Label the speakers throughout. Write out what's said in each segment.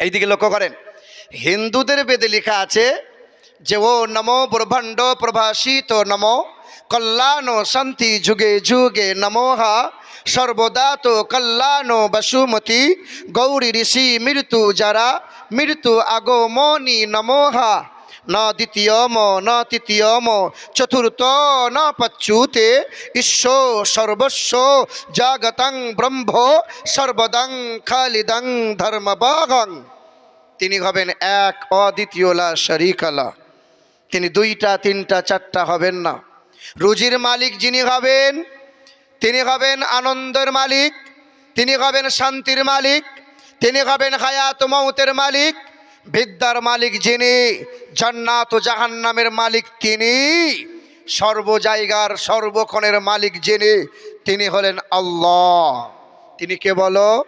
Speaker 1: এইদিকে লক্ষ্য করেন। হিন্দুদের বেদে লেখা আছে যে, ও নমো ব্রহ্মাণ্ড প্রভাসিত নমো, কল্যাণ শান্তি যুগে যুগে নমোহা, সর্বদা তো কল্যাণ বসুমতি, গৌরী ঋষি মৃত্যু যারা, মৃত্যু আগমনি নমোহা। ন দ্বিতীয়ম, ন তৃতীয়ম, চতুর্থ, ন পচ্যুতে ঈশ্বর সর্বস্ব জাগতং ব্রহ্ম সর্বদং খালিদং ধর্মবাগং তিনি হবেন এক অদ্বিতীয়লা শরিকালা। তিনি দুইটা, তিনটা, চারটা হবেন না। রুজির মালিক যিনি হবেন, তিনি হবেন আনন্দের মালিক, তিনি হবেন শান্তির মালিক, তিনি হবেন হায়াত মৌতের মালিক বিদ্যার মালিক যিনি, জান্নাত ও জাহান্নামের মালিক তিনি, সর্ব জায়গার সর্বক্ষণের মালিক যিনি, তিনি হলেন আল্লাহ। তিনি কে বলো?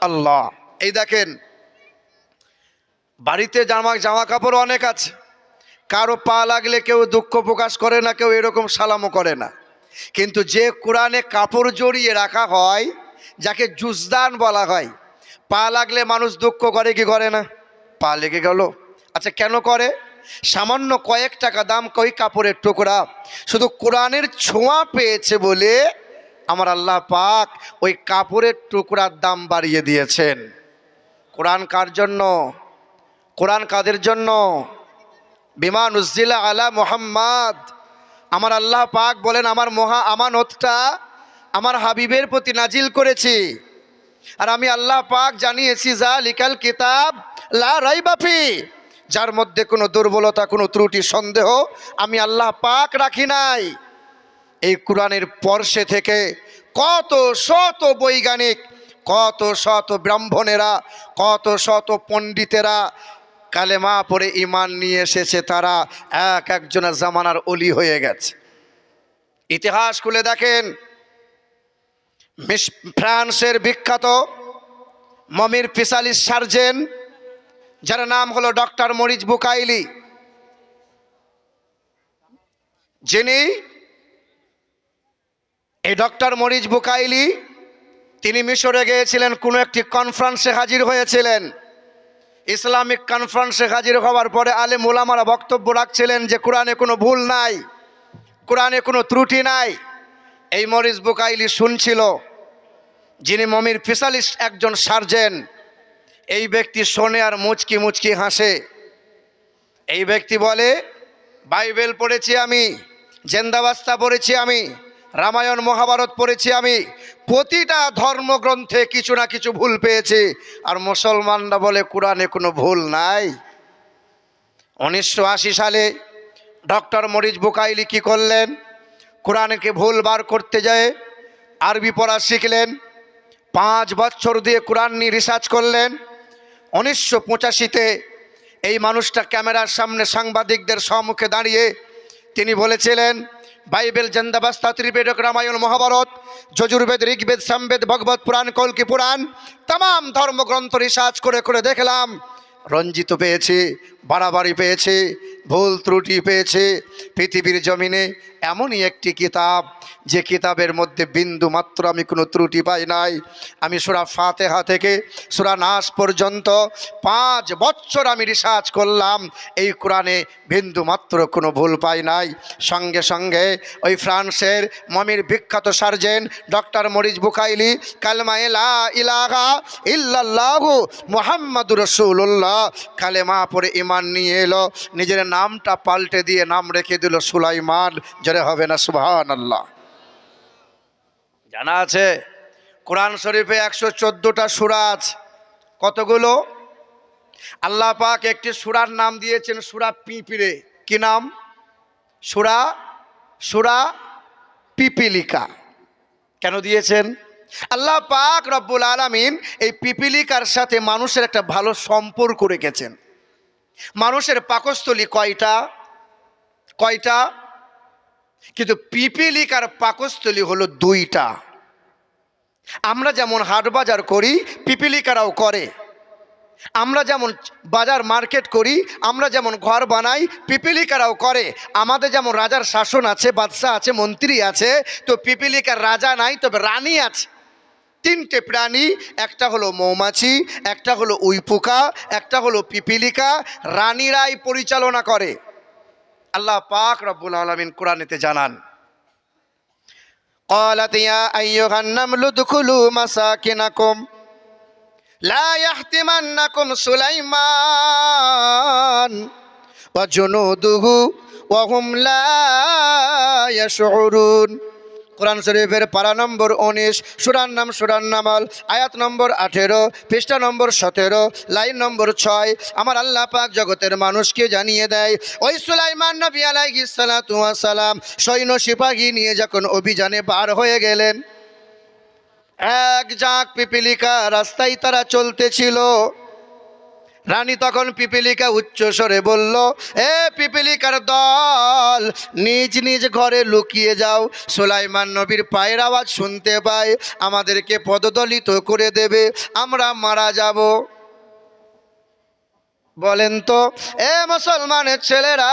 Speaker 1: আল্লাহ। এই দেখেন, বাড়িতে জামা জামা কাপড় অনেক আছে। কারও পা লাগলে কেউ দুঃখ প্রকাশ করে না, কেউ এরকম সালামও করে না। কিন্তু যে কোরআনে কাপড় জড়িয়ে রাখা হয়, যাকে জুজদান বলা হয়, পা লাগলে মানুষ দুঃখ করে কি করে না? পা লেগে গেল। আচ্ছা কেন করে? সামান্য কয়েক টাকা দাম কই কাপড়ের টুকরা? শুধু কোরআনের ছোঁয়া পেয়েছে বলে আমার আল্লাহ পাক ওই কাপড়ের টুকরার দাম বাড়িয়ে দিয়েছেন। কোরআন কার জন্য? কোরআন কাদের জন্য? বিমান উজ্জিলা আলা মোহাম্মদ। আমার আল্লাহ পাক বলেন, আমার মহা আমানতটা আমার হাবিবের প্রতি নাজিল করেছি। আর আমি আল্লাহ পাক জানিয়েছি যা লিকাল কিতাব লা রাইবাফি যার মধ্যে কোনো দুর্বলতা, কোনো ত্রুটি, সন্দেহ আমি আল্লাহ পাক রাখি নাই। এই কোরআনের পর্শে থেকে কত শত বৈজ্ঞানিক, কত শত ব্রাহ্মণেরা, কত শত পণ্ডিতেরা কালেমা পরে ইমান নিয়ে এসেছে, তারা এক একজনের জামানার অলি হয়ে গেছে। ইতিহাস খুলে দেখেন ফ্রান্সের বিখ্যাত মমির পিসালিস সার্জেন, যার নাম হলো ডক্টর মরিজ বুকাইলি। যিনি এই ডক্টর মরিজ বুকাইলি, তিনি মিশরে গিয়েছিলেন, কোনো একটি কনফারেন্সে হাজির হয়েছিলেন। ইসলামিক কনফারেন্সে হাজির হওয়ার পরে আলে মোলামারা বক্তব্য রাখছিলেন যে কোরআনে কোনো ভুল নাই, কোরআনে কোনো ত্রুটি নাই। এই মরিস বুকাইলি শুনছিল। যিনি মমির স্পেশালিস্ট একজন সার্জেন, এই ব্যক্তি শোনে আর মুচকি মুচকি হাসে। এই ব্যক্তি বলে, বাইবেল পড়েছি আমি, জেন্দাবাস্তা পড়েছি আমি, রামায়ণ মহাভারত পড়েছি আমি, প্রতিটা ধর্মগ্রন্থে কিছু না কিছু ভুল পেয়েছি, আর মুসলমানরা বলে, কোরআনে কোনো ভুল নাই। উনিশশো আশি সালে ডক্টর মরিজ বুকাইলি কী করলেন? কোরআনকে ভুল বার করতে যায় আরবি পড়া শিখলেন। পাঁচ বছর দিয়ে কোরআন নিয়ে রিসার্চ করলেন। উনিশশো পঁচাশিতে এই মানুষটা ক্যামেরার সামনে সাংবাদিকদের সম্মুখে দাঁড়িয়ে তিনি বলেছিলেন, বাইবেল জেন্দাবাস্তা ত্রিবেদক রামায়ণ, মহাভারত, যজুর্বেদ, ঋগ্বেদ, সামবেদ, ভগবত, পুরাণ, কল্কি পুরাণ তাম ধর্মগ্রন্থ রিসার্চ করে করে দেখলাম। রঞ্জিত পেয়েছে, বাড়াবাড়ি পেয়েছে ভুল ত্রুটি পেয়েছে পৃথিবীর জমিনে। এমনই একটি কিতাব, যে কিতাবের মধ্যে বিন্দু মাত্র আমি কোনো ত্রুটি পাই নাই। আমি সুরা ফাতেহা থেকে সুরা নাস পর্যন্ত পাঁচ বছর আমি রিসার্চ করলাম, এই কোরআনে বিন্দু মাত্র কোনো ভুল পাই নাই। সঙ্গে সঙ্গে ওই ফ্রান্সের মমির বিখ্যাত সার্জেন ডক্টর মরিজ বুকাইলি কালমা ইলা ইলাহা ইল্লাল্লাহু মুহাম্মাদুর রসুল্লাহ কালেমা পরে ইমান নিয়ে এলো। নিজের নামটা পাল্টে দিয়ে নাম রেখে দিল সুলাইমান। জরে হবে না সুবহান আল্লাহ জানা আছে, কোরআন শরীফে একশো চোদ্দোটা সুরা আছে। কতগুলো? আল্লাহ পাক একটি সুরার নাম দিয়েছেন, সুরা পিপিরে কি নাম? সুরা? সুরা পিপিলিকা। কেন দিয়েছেন? আল্লাহ পাক রব্বুল আলামিন এই পিপিলিকার সাথে মানুষের একটা ভালো সম্পর্ক রেখেছেন। মানুষের পাকস্থলী কয়টা? কয়টা? কিন্তু পিপিলিকার পাকস্থলী হলো দুইটা। আমরা যেমন হাট বাজার করি, পিপিলিকারাও করে। আমরা যেমন বাজার মার্কেট করি, আমরা যেমন ঘর বানাই, পিপিলিকারাও করে। আমাদের যেমন রাজার শাসন আছে, বাদশাহ আছে, মন্ত্রী আছে, তো পিপিলিকার রাজা নাই, তবে রানী আছে। তিনটে প্রাণী একটা হলো মৌমাছি একটা হলো উইপোকা একটা হলো পিপিলিকা রানীরাই পরিচালনা করে আল্লাহ পাক রব্বুল আলমিন কোরআনেতে জানান قالت يا أيها النمل ادخلوا مساكنكم لا يحتمنكم سليمان وجنوده وهم لا يشعرون কোরআন শরীফের পারা নম্বর উনিশ সুরান নাম সুরান নামাল, আয়াত নম্বর আঠেরো, পৃষ্ঠা নম্বর সতেরো, লাইন নম্বর ছয়। আমার আল্লাহ পাক জগতের মানুষকে জানিয়ে দেয়, ওই সুলাইমান নবী আলাইহিস সালাতু ওয়াস সালাম সৈন্য সিপাহী নিয়ে যখন অভিযানে বার হয়ে গেলেন, এক জাক পিপিলিকা রাস্তায় তারা চলতেছিল। রানী তখন পিপিলিকা উচ্চ স্বরে বলল, এ পিপিলিকার দল, নিজ নিজ ঘরে লুকিয়ে যাও। সোলাইমান নবীর পায়ের আওয়াজ শুনতে পায়, আমাদেরকে পদদলিত করে দেবে, আমরা মারা যাব। বলেন তো, এ মুসলমানের ছেলেরা,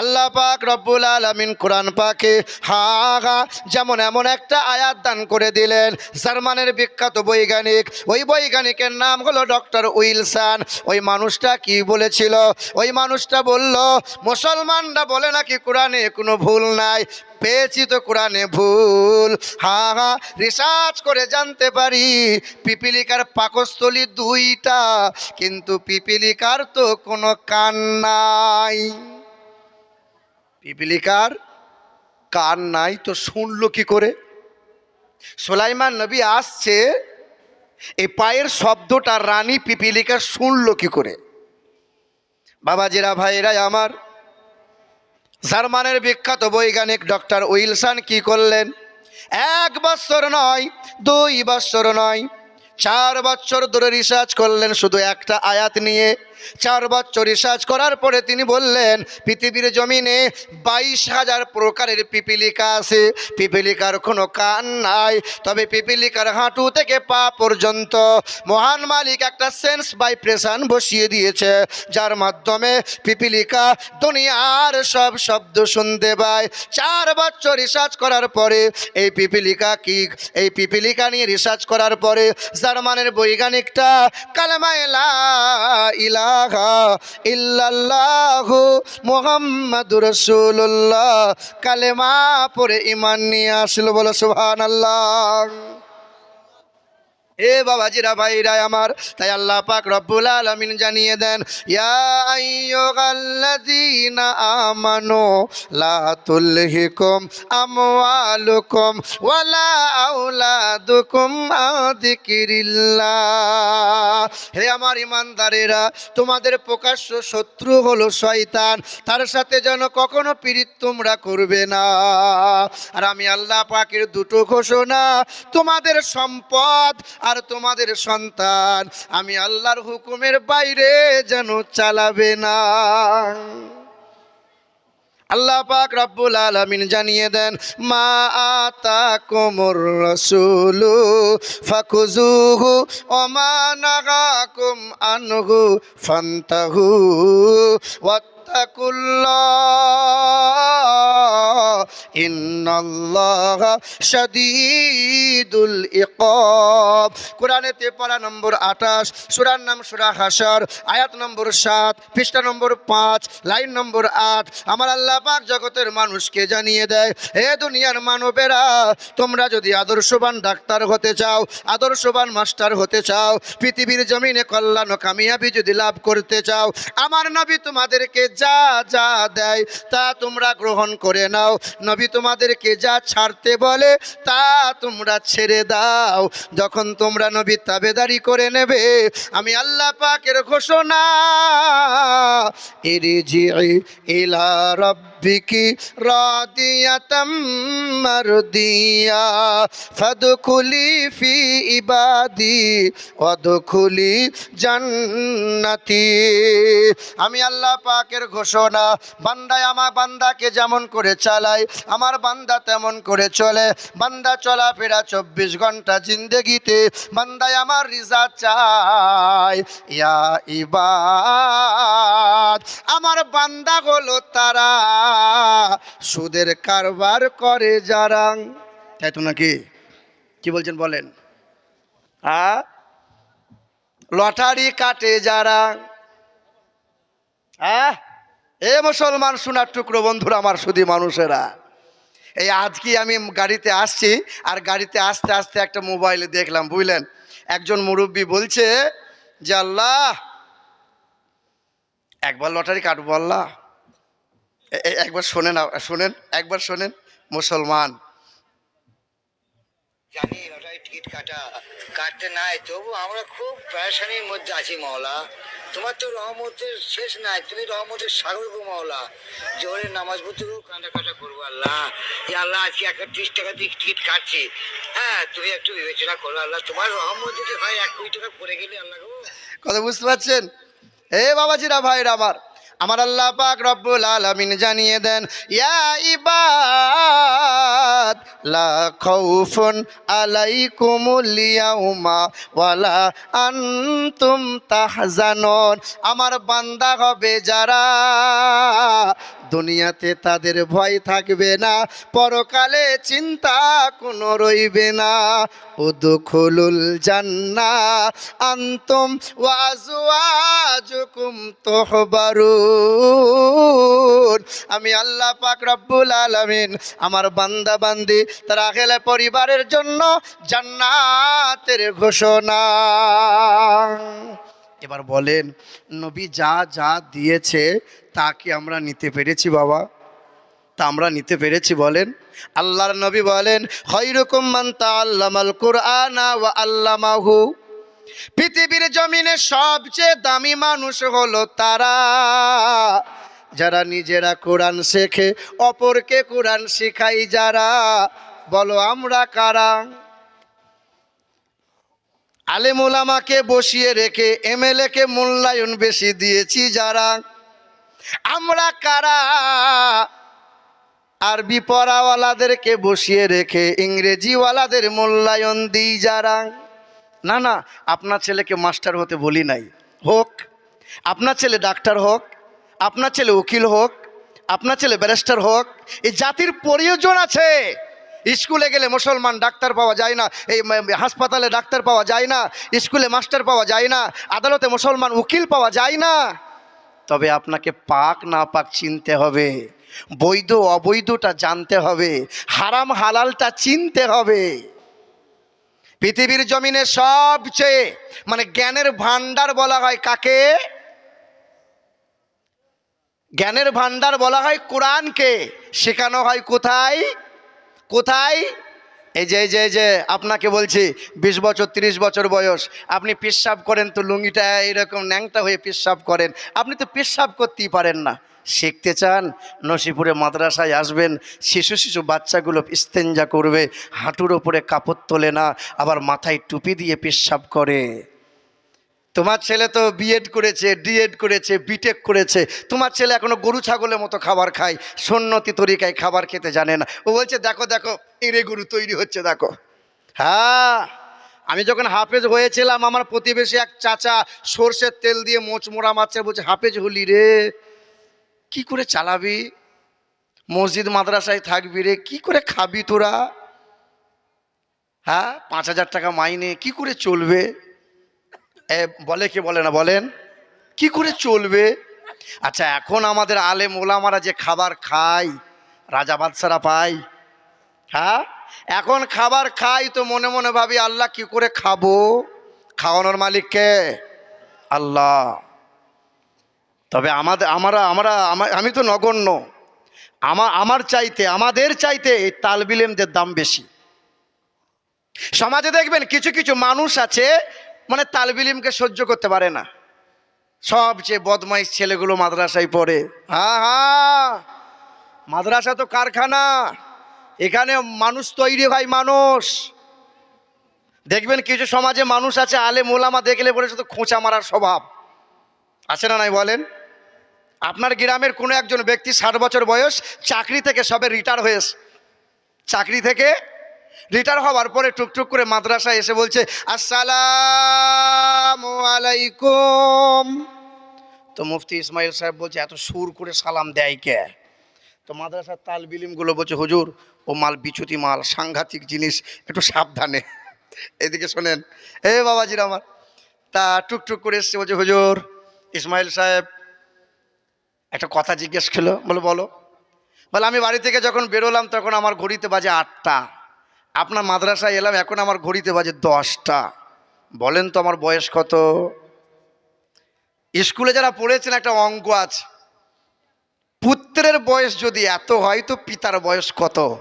Speaker 1: আল্লাহ পাক রব্বুল আলমিন কোরআন পাকে হা হা যেমন এমন একটা আয়াত দান করে দিলেন। জার্মানের বিখ্যাত বৈজ্ঞানিক, ওই বৈজ্ঞানিকের নাম হলো ডক্টর উইলসান। ওই মানুষটা কি বলেছিল? ওই মানুষটা বলল, মুসলমানরা বলে নাকি কোরআনে কোনো ভুল নাই? পেয়েছি তো কোরআনে ভুল। হা হা, রিসার্চ করে জানতে পারি, পিপিলিকার পাকস্থলী দুইটা, কিন্তু পিপিলিকার তো কোনো কান নাই। পিপিলিকার কান নাই তো শুনলো কি করে? সোলাইমান নবী আসছে, এই পায়ের শব্দটা রানী পিপিলিকা শুনলো কি করে? বাবাজিরা ভাইরা আমার জার্মানের বিখ্যাত বৈজ্ঞানিক ডক্টর উইলসন কি করলেন? এক বছর নয়, দুই বছর নয়, চার বছর ধরে রিসার্চ করলেন শুধু একটা আয়াত নিয়ে। চার বছর রিসার্চ করার পরে তিনি বললেন, পৃথিবীর জমিনে বাইশ হাজার প্রকারের পিপিলিকা আছে। পিপিলিকার কোনো কান নাই। তবে পিপিলিকার হাঁটু থেকে পা পর্যন্ত মহান মালিক একটা সেন্স ভাইব্রেশন বসিয়ে দিয়েছে, যার মাধ্যমে পিপিলিকা দুনিয়ার সব শব্দ শুনতে পায়। চার বছর রিসার্চ করার পরে এই পিপিলিকা কি? এই পিপিলিকা নিয়ে রিসার্চ করার পরে জার্মানের বৈজ্ঞানিকটা কালেমা ইলা ইলাহা ইল্লাল্লাহু মুহাম্মাদুর রাসূলুল্লাহ। কালেমা পড়ে ইমান নিয়ে আসলো বলো সুবহানাল্লাহ। এ বাবাজিরা ভাইরা আমার, তাই আল্লাহ পাক রব্বুল আলামিন জানিয়ে দেন আমানু আমওয়ালুকুম ওয়ালা হে আমার ইমানদারেরা, তোমাদের প্রকাশ্য শত্রু হলো শয়তান, তার সাথে যেন কখনো পীড়িত তোমরা করবে না। আর আমি আল্লাহ পাকের দুটো ঘোষণা, তোমাদের সম্পদ আর তোমাদের সন্তান, আমি আল্লাহর হুকুমের বাইরে যেন চালাবে না। আল্লাহ পাক রব্বুল আলামিন জানিয়ে দেন, মা আতা কোমর রসুলু ফাকুজুহু ওমা নাগাকুম আনহু ফান্তাহু নম্বর আঠাশ, সুরার নাম সুরা হাসার আয়াত নম্বর সাত, পৃষ্ঠা নম্বর পাঁচ, লাইন নম্বর আট। আমার জগতের মানুষকে জানিয়ে দেয়, হে দুনিয়ার মানবেরা, তোমরা যদি আদর্শবান ডাক্তার হতে চাও, আদর্শবান মাস্টার হতে চাও, পৃথিবীর জমিনে কল্যাণ কামিয়াবি যদি লাভ করতে চাও, আমার নবী তোমাদেরকে যা যা দেয় তা তোমরা গ্রহণ করে নাও। নবী তোমাদেরকে যা ছাড়তে বলে, তা তোমরা ছেড়ে দাও। যখন তোমরা নবী তাবেদারি করে নেবে, আমি আল্লাহ পাকের ঘোষণা ইরিজি ইলা রব্বিকি রাদিয়াতাম মারদিয়া, ফাদখুলি ফি ইবাদি, ওয়াদখুলি জান্নাতি। আমি আল্লাহ পাকের ঘোষণা, বান্দায় আমার বান্দাকে যেমন করে চালাই, আমার বান্দা তেমন করে চলে। বান্দা চলাফেরা চব্বিশ ঘণ্টা জিন্দেগিতে, বান্দায় আমার রিজা চাই। ইয়া ইবাদ, আমার বান্দা হলো তারা সুদের কারবার করে যারা তাই তো নাকি? কি বলছেন বলেন? হ্যাঁ লটারি কাটে যারা হ্যাঁ এ মুসলমান সোনার টুকরো বন্ধুরা আমার শুধু মানুষেরা। এই আজকে আমি গাড়িতে আসছি, আর গাড়িতে আসতে আসতে একটা মোবাইলে দেখলাম, বুঝলেন? একজন মুরব্বী বলছে যে, আল্লাহ, একবার লটারি কাটবো, আল্লাহ। একবার শোনেন শোনেন একবার শোনেন মুসলমান।
Speaker 2: জানি ওটাই টিকিট কাটা কাটতে নাই তবু আমরা খুব প্যারেশানির মধ্যে আছি মাওলা। তোমার তো রহমতের শেষ নাই তুমি রহমতের সাগর গো মাওলা। জোরে নামাজ পড়তে গো কাঁটা করব আল্লাহ। যে আল্লাহ আজকে একটা ত্রিশ টাকা দিয়ে টিকিট কাটছি। হ্যাঁ তুমি একটু বিবেচনা করো আল্লাহ। তোমার রহমত যদি হয় এক কোটি টাকা পড়ে গেলে আল্লাহ গো।
Speaker 1: কথা বুঝতে পারছেন? হে বাবাজিরা ভাইরা আমার। আমার আল্লাহ পাক রব্বুল আলামিন জানিয়ে দেন, ইয়া ইবাদ, লা খাউফুন আলাইকুমুল ইয়াউমা ওয়ালা আনতুম তাহজানুন। আমার বান্দা হবে যারা দুনিয়াতে তাদের ভয় থাকবে না, পরকালে চিন্তা কোনো রইবে না। উদখুলুল জান্না আনতুম ওয়াজওয়াজুকুম তুহবারুন। আমি আল্লাহ পাক রব্বুল আলামিন আমার বান্দা বান্দি তারা গেলে পরিবারের জন্য জান্নাতের ঘোষণা। এবার বলেন, নবী যা যা দিয়েছে তা কি আমরা নিতে পেরেছি বাবা? তা আমরা নিতে পেরেছি বলেন। আল্লাহর নবী বলেন, খৈরকম মান তাআল্লামাল কুরআনা ওয়া আল্লামাহু। পৃথিবীর জমিনে সবচেয়ে দামি মানুষ হলো তারা। যারা নিজেরা কোরআন শেখে, অপরকে কোরআন শেখাই যারা। বলো, আমরা কারা? আলেম ওলামাকে বসিয়ে রেখে এম এমএলএ কে মূল্যায়ন বেশি দিয়েছি যারা। আমরা কারা? আরবি পড়াওয়ালাদেরকে বসিয়ে রেখে, ইংরেজিওয়ালাদের মূল্যায়ন দিই যারা। না না, আপনার ছেলেকে মাস্টার হতে বলি নাই। হোক, আপনার ছেলে ডাক্তার হোক, আপনার ছেলে উকিল হোক, আপনার ছেলে ব্যারিস্টার হোক, এই জাতির প্রয়োজন আছে। স্কুলে গেলে মুসলমান ডাক্তার পাওয়া যায় না, এই হাসপাতালে ডাক্তার পাওয়া যায় না, স্কুলে মাস্টার পাওয়া যায় না, আদালতে মুসলমান উকিল পাওয়া যায় না। তবে আপনাকে পাক না পাক চিনতে হবে, বৈধ অবৈধটা জানতে হবে, হারাম হালালটা চিনতে হবে। পৃথিবীর জমিনে সবচেয়ে মানে জ্ঞানের ভান্ডার বলা হয় কাকে? জ্ঞানের ভান্ডার বলা হয় কোরআনকে। শেখানো হয় কোথায়? কোথায়? এই যে এই যে এই যে, আপনাকে বলছি, বিশ বছর, তিরিশ বছর বয়স, আপনি পেশাব করেন তো লুঙ্গিটা এরকম ন্যাংটা হয়ে পেশাব করেন। আপনি তো পেশাব করতেই পারেন না। শিখতে চান, নসিপুরে মাদ্রাসায় আসবেন, শিশু শিশু বাচ্চাগুলো ইস্তেঞ্জা করবে, হাঁটুর ওপরে কাপড় তোলে না, আবার মাথায় টুপি দিয়ে পেশাব করে। তোমার ছেলে তো বিএড করেছে ডিএড করেছে বিটেক করেছে, তোমার ছেলে এখনও গরু ছাগলের মতো খাবার খায় সন্নতি তরিকায় খাবার খেতে জানে না। ও বলছে, দেখো দেখো, এরে গরু তৈরি হচ্ছে, দেখো। হ্যাঁ আমি যখন হাফেজ হয়েছিলাম, আমার প্রতিবেশী এক চাচা সর্ষের তেল দিয়ে মোচমোড়া মারছে, বলছে, হাফেজ হলি রে। কি করে চালাবি? মসজিদ, মাদ্রাসায় থাকবি রে, কি করে খাবি তোরা? হ্যাঁ পাঁচ হাজার টাকা মাইনে, কি করে চলবে? এ, বলে কে বলে না, বলেন। কি করে চলবে? আচ্ছা এখন আমাদের আলেম ওলামারা যে খাবার খায়, রাজা বাদশারা পায় হ্যাঁ? এখন খাবার খাই তো মনে মনে ভাবি, আল্লাহ কি করে খাব? খাওয়ানোর মালিককে আল্লাহ। তবে আমাদের, আমরা আমরা, আমি তো নগণ্য। আমার আমার চাইতে, আমাদের চাইতে এই তালবিলেমদের দাম বেশি। সমাজে দেখবেন কিছু কিছু মানুষ আছে মানে তালবিলিমকে সহ্য করতে পারে না। সবচেয়ে বদমাইশ ছেলেগুলো মাদ্রাসায় পড়ে। হ্যাঁ হ্যাঁ মাদ্রাসা তো কারখানা। এখানে মানুষ তৈরি হয় মানুষ। দেখবেন কিছু সমাজে মানুষ আছে আলে মোলামা দেখলে বলে শুধু খোঁচা মারার স্বভাব। আছে না নাই বলেন? আপনার গ্রামের কোনো একজন ব্যক্তি ষাট বছর বয়স চাকরি থেকে সবে রিটায়ার হয়েছে। চাকরি থেকে রিটায়ার হওয়ার পরে টুকটুক করে মাদ্রাসায় এসে বলছে, আসসালামু আলাইকুম। তো মুফতি ইসমাইল সাহেব বলছে, এত সুর করে সালাম দেয় কে? তো মাদ্রাসার তাল বিলিমগুলো বলছে, হুজুর, ও মাল বিচুতি মাল, সাংঘাতিক জিনিস, একটু সাবধানে। এদিকে শোনেন, এ বাবাজির আমার। তা টুকটুক করে এসছে বলছে, হুজুর, ইসমাইল সাহেব একটা কথা জিজ্ঞেস খেলো, বলো বলো। বলে, আমি বাড়ি থেকে যখন বেরোলাম, তখন আমার ঘড়িতে বাজে আটটা। আপনার মাদ্রাসায় এলাম, এখন আমার ঘড়িতে বাজে দশটা। বলেন তো আমার বয়স কত? স্কুলে যারা পড়েছেন, একটা অঙ্ক আছে। পুত্রের বয়স যদি এত হয়, তো পিতার বয়স কত?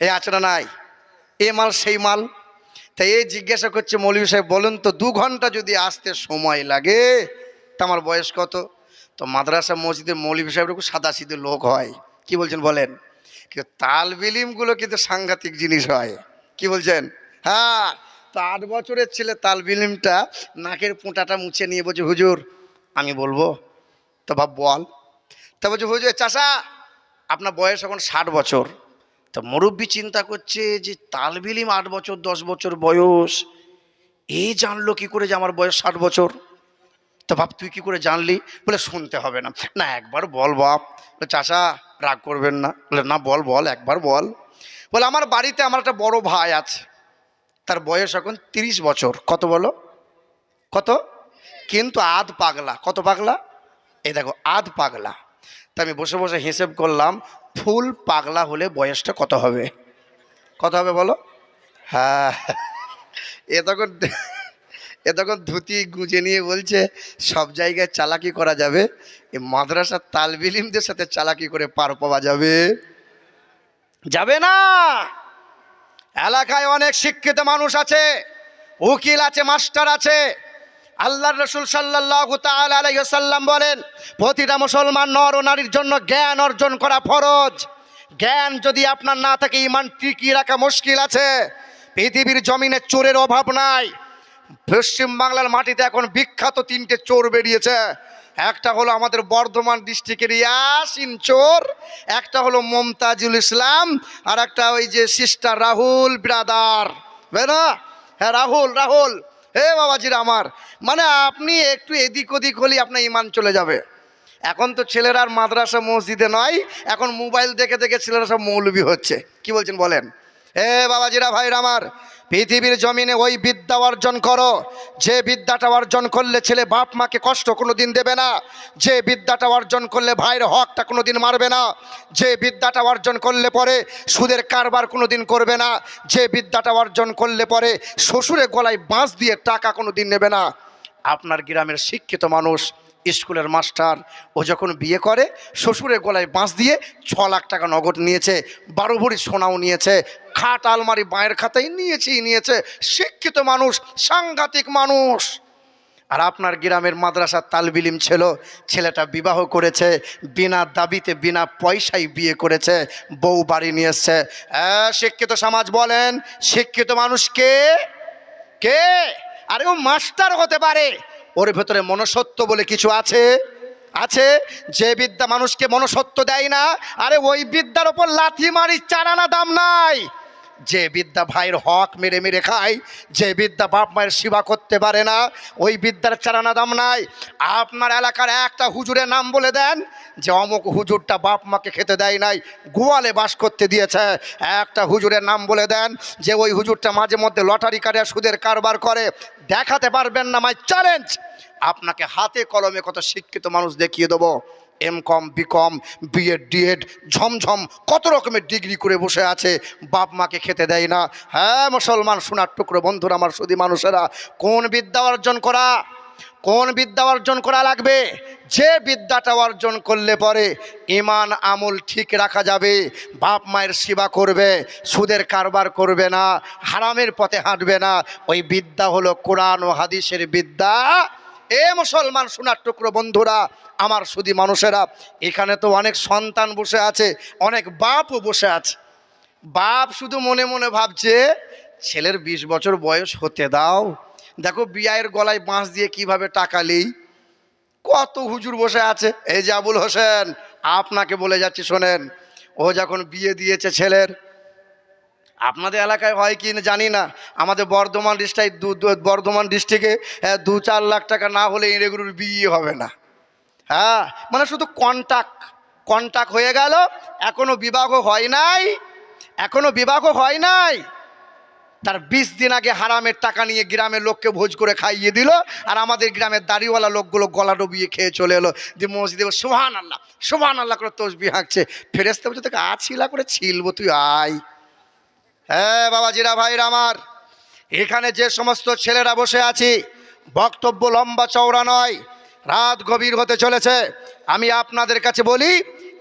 Speaker 1: এ আছে না নাই? এ মাল, সেই মাল। তাই এই জিজ্ঞাসা করছে মৌলী সাহেব, বলুন তো দু ঘণ্টা যদি আসতে সময় লাগে, তা আমার বয়স কত? তো মাদ্রাসা মসজিদে মৌলী সাহেব খুব সাদা সিধে লোক হয়। কি বলছেন বলেন? কিন্তু তাল বিলিমগুলো কিন্তু সাংঘাতিক জিনিস হয়। কি বলছেন? হ্যাঁ তো আট বছরের ছেলে তাল বিলিমটা নাকের পোঁটাটা মুছে নিয়ে বলছে, হুজুর, আমি বলব। তো ভাব বল। তা বলছে, হুজুর চাষা আপনার বয়স এখন ষাট বছর। তা মুরব্বী চিন্তা করছে যে তালবিলিম আট বছর, দশ বছর বয়স। এই জানলো কি করে যে আমার বয়স ষাট বছর? তো বাপ, তুই কি করে জানলি? বলে, শুনতে হবে না। না, একবার বল বাপ। চাষা রাগ করবেন না। বলে, না, বল বল, একবার বল। বলে, আমার বাড়িতে আমার একটা বড় ভাই আছে। তার বয়স এখন তিরিশ বছর। কত বলো? কত? কিন্তু আধ পাগলা। কত পাগলা? এই দেখো, আধ পাগলা। তা আমি বসে বসে হিসেব করলাম, ফুল পাগলা হলে বয়সটা কত হবে? কত হবে বলো? হ্যাঁ। এ তখন এ তখন ধুতি গুঁজে নিয়ে বলছে, সব জায়গায় চালাকি করা যাবে। এই মাদ্রাসার তালবিলিমদের সাথে চালাকি করে পার পাওয়া যাবে। যাবে না। এলাকায় অনেক শিক্ষিত মানুষ আছে, উকিল আছে, মাস্টার আছে। আল্লাহ রসুল সাল্লাহ আলাইসাল্লাম বলেন, প্রতিটা মুসলমান নর ও নারীর জন্য জ্ঞান অর্জন করা ফরজ। জ্ঞান যদি আপনার না থাকে, ইমান টিকিয়ে রাখা মুশকিল আছে। পৃথিবীর জমিনে চোরের অভাব নাই। পশ্চিম বাংলার মাটিতে এখন বিখ্যাত তিনটে চোর বেরিয়েছে। একটা হলো আমাদের বর্ধমান ডিস্ট্রিক্টের ইয়াসিন চোর, একটা হলো মমতাজুল ইসলাম, আর একটা ওই যে সিস্টার রাহুল ব্রাদার। না? হ্যাঁ রাহুল রাহুল। হে বাবাজির আমার মানে আপনি একটু এদিক ওদিক হলেই আপনার ইমান চলে যাবে। এখন তো ছেলেরা আর মাদ্রাসা মসজিদে নয়, এখন মোবাইল দেখে দেখে ছেলেরা সব মৌলবি হচ্ছে। কি বলছেন বলেন? হে বাবাজিরা, ভাইরা আমার, পৃথিবীর জমিনে ওই বিদ্যা অর্জন করো। যে বিদ্যাটা অর্জন করলে ছেলে বাপ মাকে কষ্ট কোনো দিন দেবে না। যে বিদ্যাটা অর্জন করলে ভাইয়ের হকটা কোনো দিন মারবে না। যে বিদ্যাটা অর্জন করলে পরে সুদের কারবার কোনো দিন করবে না। যে বিদ্যাটা অর্জন করলে পরে শ্বশুরে গলায় বাঁশ দিয়ে টাকা কোনো দিন নেবে না। আপনার গ্রামের শিক্ষিত মানুষ স্কুলের মাস্টার, ও যখন বিয়ে করে শ্বশুরের গলায় বাঁশ দিয়ে ছ লাখ টাকা নগদ নিয়েছে, বারো ভরি সোনাও নিয়েছে, খাট, আলমারি, বাঁয়ের খাতায় নিয়েছেই নিয়েছে। শিক্ষিত মানুষ, সাংঘাতিক মানুষ। আর আপনার গ্রামের মাদ্রাসার তালবিলিম ছিল, ছেলেটা বিবাহ করেছে, বিনা দাবিতে, বিনা পয়সায় বিয়ে করেছে, বউ বাড়ি নিয়ে এসছে। শিক্ষিত সমাজ বলেন, শিক্ষিত মানুষকে কে? আরে ও মাস্টার হতে পারে। ওর ভেতরে মনসত্ব বলে কিছু আছে? আছে? যে বিদ্যা মানুষকে মনসত্ব দেয় না, আরে ওই বিদ্যার ওপর লাথি মারি চারানা দাম নাই। যে বিদ্যা ভাইয়ের হক মেরে মেরে খায়, যে বিদ্যা বাপ মায়ের সেবা করতে পারে না, ওই বিদ্যার চারানা দাম নাই। আপনার এলাকার একটা হুজুরের নাম বলে দেন যে অমুক হুজুরটা বাপ মাকে খেতে দেয় নাই, গোয়ালে বাস করতে দিয়েছে। একটা হুজুরের নাম বলে দেন যে ওই হুজুরটা মাঝে মধ্যে লটারি কাটে সুদের কারবার করে, দেখাতে পারবেন না মাই চ্যালেঞ্জ আপনাকে হাতে কলমে কত শিক্ষিত মানুষ দেখিয়ে দেবো। M com, B com B Ed D Ed ঝমঝম, কত রকমের ডিগ্রি করে বসে আছে, বাপ মাকে খেতে দেয় না। হ্যাঁ মুসলমান, সোনার টুকরো, বন্ধুরা আমার সুদী মানুষেরা, কোন বিদ্যা অর্জন করা? কোন বিদ্যা অর্জন করা লাগবে? যে বিদ্যাটা অর্জন করলে পরে ইমান, আমল ঠিক রাখা যাবে, বাপ মায়ের সেবা করবে, সুদের কারবার করবে না, হারামের পথে হাঁটবে না। ওই বিদ্যা হলো কোরআন ও হাদিসের বিদ্যা। এ মুসলমান সোনার টুকরো বন্ধুরা, আমার সুদী মানুষেরা, এখানে তো অনেক সন্তান বসে আছে, অনেক বাপও বসে আছে। বাপ শুধু মনে মনে ভাবছে, ছেলের বিশ বছর বয়স হতে দাও। দেখো বিয়ের গলায় বাঁশ দিয়ে কীভাবে টাকা নেই কত হুজুর বসে আছে। এই যে আবুল হোসেন, আপনাকে বলে যাচ্ছি, শোনেন। ও যখন বিয়ে দিয়েছে ছেলের আপনাদের এলাকায় হয় কি জানি না। আমাদের বর্ধমান ডিস্ট্রিক্ট বর্ধমান ডিস্ট্রিক্টে দু চার লাখ টাকা না হলে এগুলোর বিয়ে হবে না। হ্যাঁ মানে শুধু কন্টাক্ট কন্টাক্ট হয়ে গেল, এখনও বিবাহ হয় নাই, এখনও বিবাহ হয় নাই। তার বিশ দিন আগে হারামের টাকা নিয়ে গ্রামের লোককে ভোজ করে খাইয়ে দিল, আর আমাদের গ্রামের দাড়িওয়ালা লোকগুলো গলা ডুবিয়ে খেয়ে চলে এলো। যে মসজিদে সোহান আল্লাহ সোহান আল্লাহ করে তসবি হাঁকছে ফেরেস্তে বলছে, তোকে আছিলা করে ছিলবো, তুই আয়। হ্যাঁ বাবা জিরা ভাইরা আমার, এখানে যে সমস্ত ছেলেরা বসে আছি, বক্তব্য লম্বা চওড়া নয়, রাত গভীর হতে চলেছে। আমি আপনাদের কাছে বলি,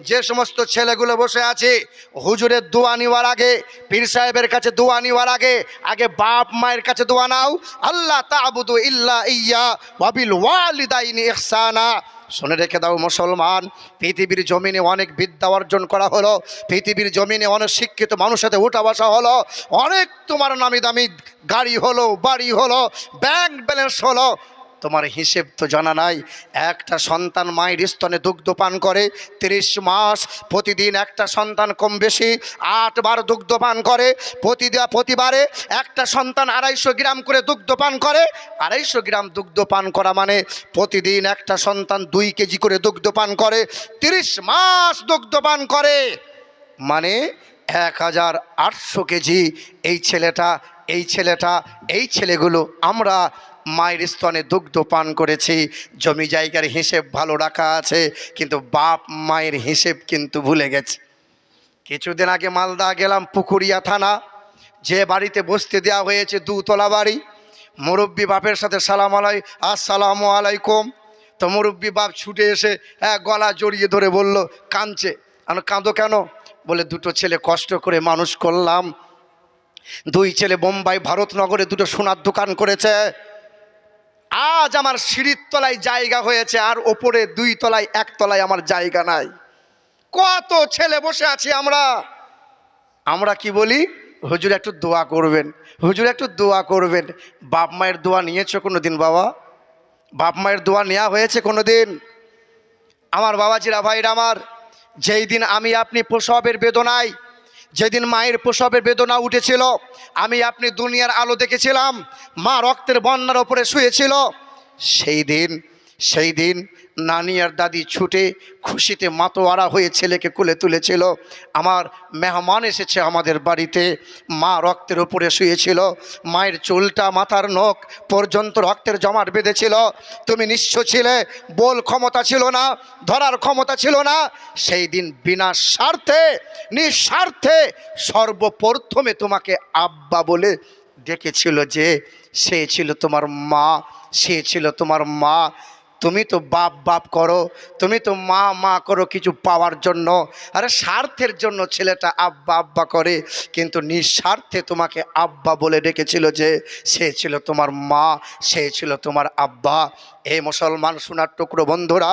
Speaker 1: যে সমস্ত ছেলেগুলো বসে আছে, হুজুরের দোয়া নেওয়ার আগে, পীর সাহেবের কাছে দোয়া নেওয়ার আগে আগে বাপ মায়ের কাছে দোয়া নাও। আল্লাহ তাবুদু ইল্লা ইয়া ওয়াবিল ওয়ালিদাইনি ইহসানা। শুনে রেখে দাও মুসলমান, পৃথিবীর জমিনে অনেক বিদ্যা অর্জন করা হলো, পৃথিবীর জমিনে অনেক শিক্ষিত মানুষের উঠা বসা হলো, অনেক তোমার নামি দামি গাড়ি হলো, বাড়ি হলো ব্যাংক ব্যালেন্স হলো তোমার হিসেব তো জানা নাই। একটা সন্তান মায়ের স্তনে দুগ্ধ পান করে, তিরিশ মাস প্রতিদিন একটা সন্তান কম বেশি আটবার দুগ্ধ পান করে, প্রতিদিন প্রতিবারে একটা সন্তান আড়াইশো গ্রাম করে দুগ্ধ পান করে। আড়াইশো গ্রাম দুগ্ধ পান করা মানে প্রতিদিন একটা সন্তান দুই কেজি করে দুগ্ধ পান করে, তিরিশ মাস দুগ্ধ পান করে। মানে এক হাজার আটশো কেজি এই ছেলেটা এই ছেলেটা, এই ছেলেগুলো আমরা মায়ের স্তনে দুগ্ধ পান করেছি, জমি জায়গার হিসেব ভালো রাখা আছে, কিন্তু বাপ মায়ের হিসেব কিন্তু ভুলে গেছে। কিছুদিন আগে মালদা গেলাম পুকুরিয়া থানা, যে বাড়িতে বসতে দেওয়া হয়েছে দুতলা বাড়ি। মুরব্বী বাপের সাথে সালাম আলাই আসসালামু আলাইকুম। তো মুরব্বী বাপ ছুটে এসে হ্যাঁ গলা জড়িয়ে ধরে বলল, কাঁদছে? আর কাঁদো কেন? বলে, দুটো ছেলে কষ্ট করে মানুষ করলাম। দুই ছেলে বোম্বাই ভারতনগরে দুটো সোনার দোকান করেছে। আজ আমার সিঁড়ির তলায় জায়গা হয়েছে আর ওপরে দুই তলায়, এক তলায় আমার জায়গা নাই। কত ছেলে বসে আছি আমরা। আমরা কি বলি? হুজুর একটু দোয়া করবেন। হুজুর একটু দোয়া করবেন। বাপ মায়ের দোয়া নিয়েছো কোনো দিন বাবা? বাপ মায়ের দোয়া নেওয়া হয়েছে কোনো দিন আমার বাবাজিরা, ভাইরা আমার, যেই দিন আমি আপনি প্রসবের বেদনায় যেদিন মায়ের প্রসবের বেদনা উঠেছিল, আমি আপনি দুনিয়ার আলো দেখেছিলাম, মা রক্তের বন্যার ওপরে শুয়েছিল। সেই দিন সেই দিন নানি আর দাদি ছুটে খুশিতে মাতোয়ারা হয়ে ছেলেকে কোলে তুলেছিল। আমার মেহমান এসেছে আমাদের বাড়িতে। মা রক্তের উপরে শুয়েছিল। মায়ের চুলটা, মাথার নখ পর্যন্ত রক্তের জমাট বেঁধেছিল। তুমি নিঃস্ব ছিলে, বল ক্ষমতা ছিল না, ধরার ক্ষমতা ছিল না। সেই দিন বিনা স্বার্থে, নিঃস্বার্থে সর্বপ্রথমে তোমাকে আব্বা বলে ডেকেছিল যে, সে ছিল তোমার মা, সে ছিল তোমার মা। তুমি তো বাপ বাপ করো, তুমি তো মা মা করো কিছু পাওয়ার জন্য। আরে স্বার্থের জন্য ছেলেটা আব্বা আব্বা করে, কিন্তু নিঃস্বার্থে তোমাকে আব্বা বলে ডেকেছিল যে, সে ছিল তোমার মা, সে ছিল তোমার আব্বা। এই মুসলমান সোনার টুকরো বন্ধুরা,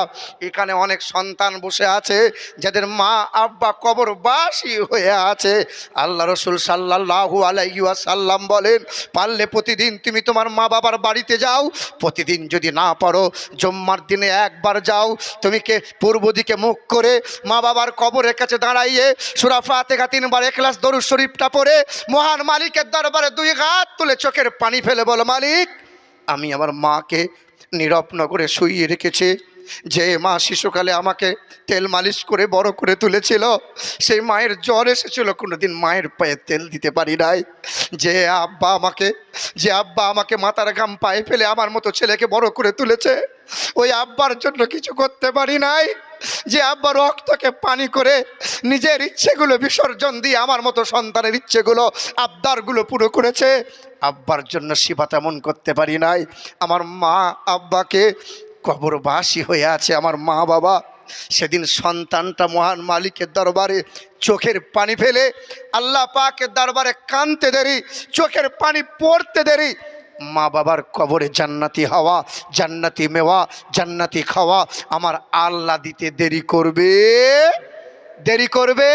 Speaker 1: এখানে অনেক সন্তান বসে আছে, যাদের মা, আব্বা কবরবাসী হয়ে আছে। আল্লাহ রসুল সাল্লাহু আলাইসাল্লাম বলেন, পারলে প্রতিদিন তুমি তোমার মা বাবার বাড়িতে যাও, প্রতিদিন যদি না পারো, জম্মার দিনে একবার যাও, তুমি কে পূর্ব দিকে মুখ করে মা বাবার কবরের কাছে দাঁড়াইয়ে সুরাফা থেকে তিনবার একলাস দরু শরীফটা পরে মহান মালিকের দরবারে দুই হাত তুলে চোখের পানি ফেলে বলো, মালিক, আমি আমার মাকে নিরপ্ন নগরে শুইয়ে রেখেছি। যে মা শিশুকালে আমাকে তেল মালিশ করে বড় করে তুলেছিল, সেই মায়ের জ্বর এসেছিল, কোনোদিন মায়ের পায়ে তেল দিতে পারি নাই। যে আব্বা আমাকে, যে আব্বা আমাকে মাথার ঘাম পায়ে ফেলে আমার মতো ছেলেকে বড় করে তুলেছে, ওই আব্বার জন্য কিছু করতে পারি নাই। যে আব্বা রক্তকে পানি করে নিজের ইচ্ছেগুলো বিসর্জন দিয়ে আমার মতো সন্তানের ইচ্ছেগুলো, আবদারগুলো পুরো করেছে, আব্বার জন্য শিবা তেমন করতে পারি নাই। আমার মা আব্বাকে কবরবাসী হয়ে আছে আমার মা বাবা। সেদিন সন্তানটা মহান মালিকের দরবারে চোখের পানি ফেলে, আল্লাহ পাকের দরবারে কানতে দেরি, চোখের পানি পড়তে দেরি। মা বাবার কবরে জান্নাতি হাওয়া, জান্নাতি মেওয়া, জান্নাতি খাওয়া, আমার আল্লাহ দিতে দেরি করবে? দেরি করবে?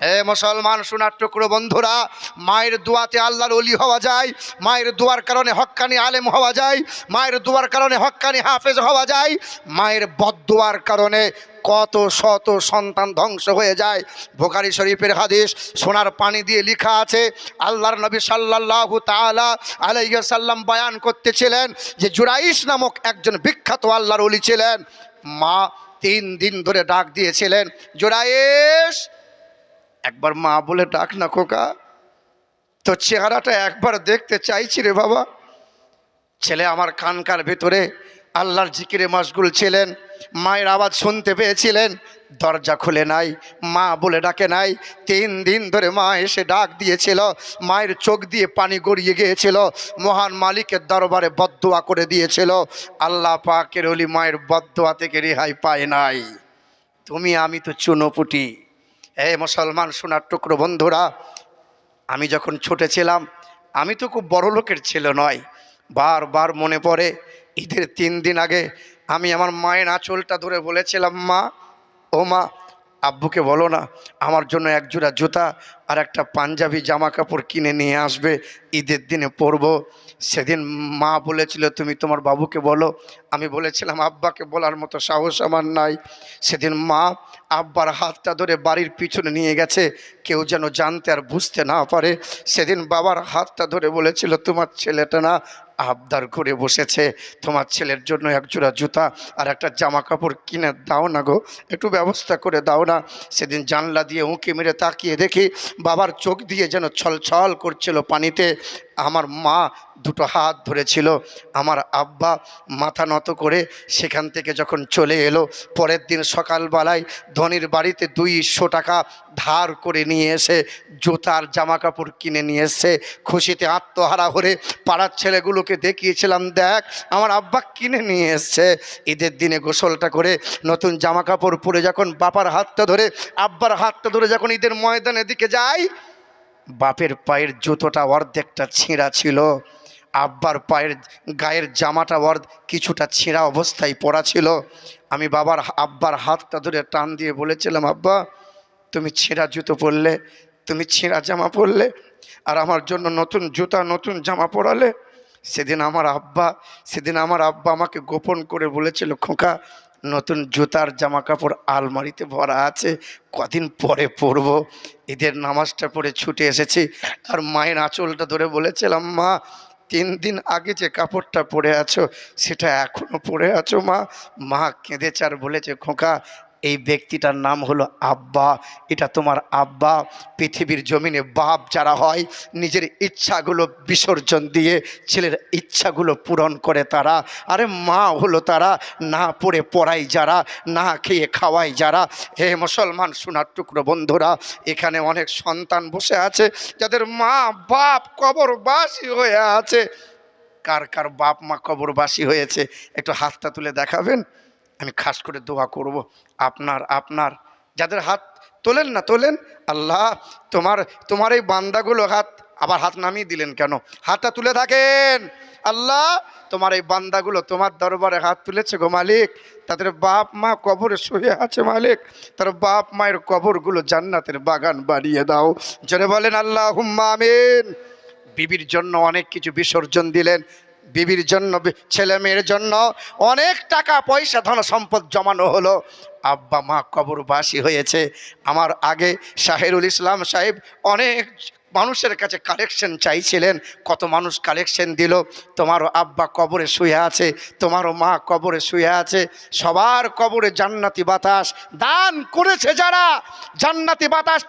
Speaker 1: এ মুসলমান সোনার টুকরো বন্ধুরা, মায়ের দোয়াতে আল্লাহর অলি হওয়া যায়, মায়ের দোয়ার কারণে হক্কানি আলেম হওয়া যায়, মায়ের দোয়ার কারণে হক্কানি হাফেজ হওয়া যায়, মায়ের বদোয়ার কারণে কত শত সন্তান ধ্বংস হয়ে যায়। বোকারি শরীফের হাদিস সোনার পানি দিয়ে লেখা আছে, আল্লাহর নবী সাল্লাল্লাহু তাআলা আলাইহি সাল্লাম বয়ান করতেছিলেন যে জুরাইশ নামক একজন বিখ্যাত আল্লাহর অলি ছিলেন, মা তিন দিন ধরে ডাক দিয়েছিলেন, জুরাইশ একবার মা বলে ডাক না খোকা। তো চেহারাটা একবার দেখতে চাইছি রে বাবা। ছেলে আমার কানকার ভেতরে আল্লাহর জিকিরে মশগুল ছিলেন, মায়ের আওয়াজ শুনতে পেয়েছিলেন, দরজা খুলে নাই, মা বলে ডাকে নাই। তিন দিন ধরে মা এসে ডাক দিয়েছিল, মায়ের চোখ দিয়ে পানি গড়িয়ে গিয়েছিল, মহান মালিকের দরবারে বদোয়া করে দিয়েছিল। আল্লাহ পাকের অলি মায়ের বদোয়া থেকে রেহাই পায় নাই। তুমি আমি তো চুনোপুটি। এ মুসলমান সোনার টুকরো বন্ধুরা, আমি যখন ছোটে ছিলাম, আমি তো খুব বড় লোকের ছেলে নয়। বারবার মনে পড়ে, ঈদের তিন দিন আগে আমি আমার মায়ের আঁচলটা ধরে বলেছিলাম, মা, ও মা আব্বুকে বলো না, আমার জন্য এক জোড়া জুতা আর একটা পাঞ্জাবি জামা কাপড় কিনে নিয়ে আসবে, ঈদের দিনে পরব। সেদিন মা বলেছিল, তুমি তোমার বাবুকে বলো। আমি বলেছিলাম, আব্বাকে বলার মতো সাহস আমার নাই। সেদিন মা আব্বার হাতটা ধরে বাড়ির পিছনে নিয়ে গেছে, কেউ যেন জানতে আর বুঝতে না পারে। সেদিন বাবার হাতটা ধরে বলেছিল, তোমার ছেলেটা না আবদার করে বসেছে। তোমার ছেলের জন্য এক জোড়া জুতা আর একটা জামা কাপড় কিনে দাও না গো। একটু ব্যবস্থা করে দাও না। সেদিন জানলা দিয়ে উঁকি মেরে তাকিয়ে দেখি বাবার চোখ দিয়ে যেন ছল ছল করছিল পানিতে। আমার মা দুটো হাত ধরেছিল, আমার আব্বা মাথা নত করে সেখান থেকে যখন চলে এলো, পরের দিন সকালবেলায় ধনির বাড়িতে দুইশো টাকা ধার করে নিয়ে এসে জুতার জামা কাপড় কিনে নিয়ে এসে খুশিতে আত্মহারা হয়ে পাড়ার ছেলেগুলোকে দেখিয়েছিলাম, দেখ, আমার আব্বা কিনে নিয়ে এসছে। ঈদের দিনে গোসলটা করে নতুন জামা কাপড় পরে যখন বাবার হাতটা ধরে, আব্বার হাতটা ধরে যখন ঈদের ময়দানের দিকে যাই বাপের পায়ের জুতোটা অর্ধেকটা ছেঁড়া ছিল, আব্বার পায়ের গায়ের জামাটা অর্ধ কিছুটা ছেঁড়া অবস্থায় পড়া ছিল। আমি বাবার আব্বার হাতটা ধরে টান দিয়ে বলেছিলাম, আব্বা, তুমি ছেঁড়া জুতো পরলে, তুমি ছেঁড়া জামা পরলে আর আমার জন্য নতুন জুতা, নতুন জামা পরালে? সেদিন আমার আব্বা, সেদিন আমার আব্বা আমাকে গোপন করে বলেছিল, খোকা নতুন জুতার জামা কাপড় আলমারিতে ভরা আছে, কদিন পরে পরবো। ঈদের নামাজটা পড়ে ছুটে এসেছি আর মায়ের আঁচলটা ধরে বলেছিলাম, মা, তিন দিন আগে যে কাপড়টা পরে আছো, সেটা এখনও পরে আছো মা? মা কেঁদেছে আর বলেছে, খোকা এই ব্যক্তিটার নাম হলো আব্বা। এটা তোমার আব্বা। পৃথিবীর জমিনে বাপ যারা হয়, নিজের ইচ্ছাগুলো বিসর্জন দিয়ে ছেলের ইচ্ছাগুলো পূরণ করে তারা। আরে মা হলো তারা, না পড়ে পড়াই যারা, না খেয়ে খাওয়াই যারা। হে মুসলমান, সোনার টুকরো বন্ধুরা, এখানে অনেক সন্তান বসে আছে, যাদের মা বাপ কবরবাসী হয়ে আছে। কার কার বাপ মা কবরবাসী হয়েছে, একটু হাতটা তুলে দেখাবেন? আমি খাস করে দোয়া করব। আপনার আপনার, যাদের হাত তোলেন না, তোলেন। আল্লাহ, তোমার তোমার এই বান্দাগুলো হাত আবার হাত নামিয়ে দিলেন কেন? হাতটা তুলে থাকেন। আল্লাহ, তোমার এই বান্দাগুলো তোমার দরবারে হাত তুলেছে গো মালিক। তাদের বাপ মা কবরে শুয়ে আছে মালিক। তার বাপ মায়ের কবরগুলো জান্নাতের বাগান বাড়িয়ে দাও। জনে বলেন আল্লাহ হুম্মা আমিন। বিবির জন্য অনেক কিছু বিসর্জন দিলেন। বিবির জন্য ছেলে মেয়ের জন্য অনেক টাকা, পয়সা, ধন সম্পদ জমানো হলো। আব্বা মা কবরবাসী হয়েছে। আমার আগে শাহেরুল ইসলাম সাহেব অনেক মানুষের কাছে কালেকশন চাইছিলেন। কত মানুষ কালেকশন দিল। তোমারও আব্বা কবরে শুয়ে আছে, তোমারও মা কবরে শুয়ে আছে। সবার কবরে জান্নাতি বাতাস দান করেছে যারা। জান্নাতি বাতাস